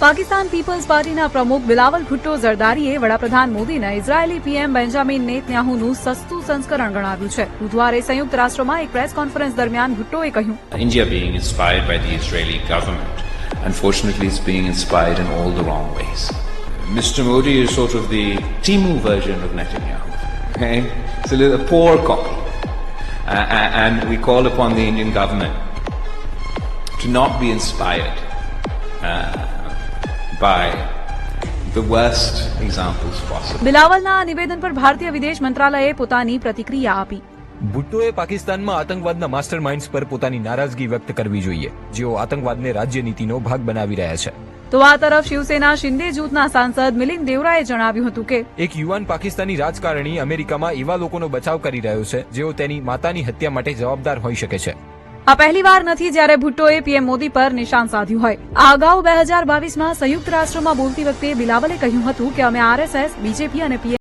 Pakistan people's પાર્ટીના પ્રમુખ બિલાવલ ભુટ્ટો ઝરદારીએ વડાપ્રધાન મોદીને ઇઝરાયેલી પીએમ બેન્જામિન નેતન્યાહુનું સસ્તું સંસ્કરણ ગણાવ્યું છે બુધવારે સંયુક્ત રાષ્ટ્રમાં એક પ્રેસ કોન્ફરન્સ દરમિયાન ભુટ્ટોએ કહ્યું India being inspired by the Israeli government, unfortunately, is being inspired in all the wrong ways. Mr. Modi is sort of the Timu version of Netanyahu. Okay? It's a, little, a poor copy. Uh, a- and we call upon the Indian government to not be inspired uh, by the worst examples possible. બિલાવલના નિવેદન પર ભારતીય વિદેશ મંત્રાલયે પોતાની પ્રતિક્રિયા આપી. ભુટ્ટોએ પાકિસ્તાનમાં આતંકવાદના માસ્ટર માઇન્ડ્સ પર પોતાની નારાજગી વ્યક્ત કરવી જોઈએ. જેઓ આતંકવાદને રાજ્ય નીતિનો ભાગ બનાવી રહ્યા છે. તો આ તરફ શિવસેના શિંદે જૂથના સાંસદ મિલિંદ દેવરાએ જણાવ્યું હતું કે એક યુવાન પાકિસ્તાની રાજકારણી અમેરિકામાં એવા લોકોનો બચાવ કરી રહ્યો છે જેઓ તેની માતાની હત્યા માટે જવાબદાર હોઈ શકે છે. આ પહેલીવાર નથી જ્યારે ભુટ્ટોએ પીએમ મોદી પર નિશાન સાધ્યું હોય. આ અગાઉ બે હજાર બાવીસમાં સંયુક્ત રાષ્ટ્રમાં બોલતી વખતે બિલાવલે કહ્યું હતું કે અમે આરએસએસ, બીજેપી અને પીએમ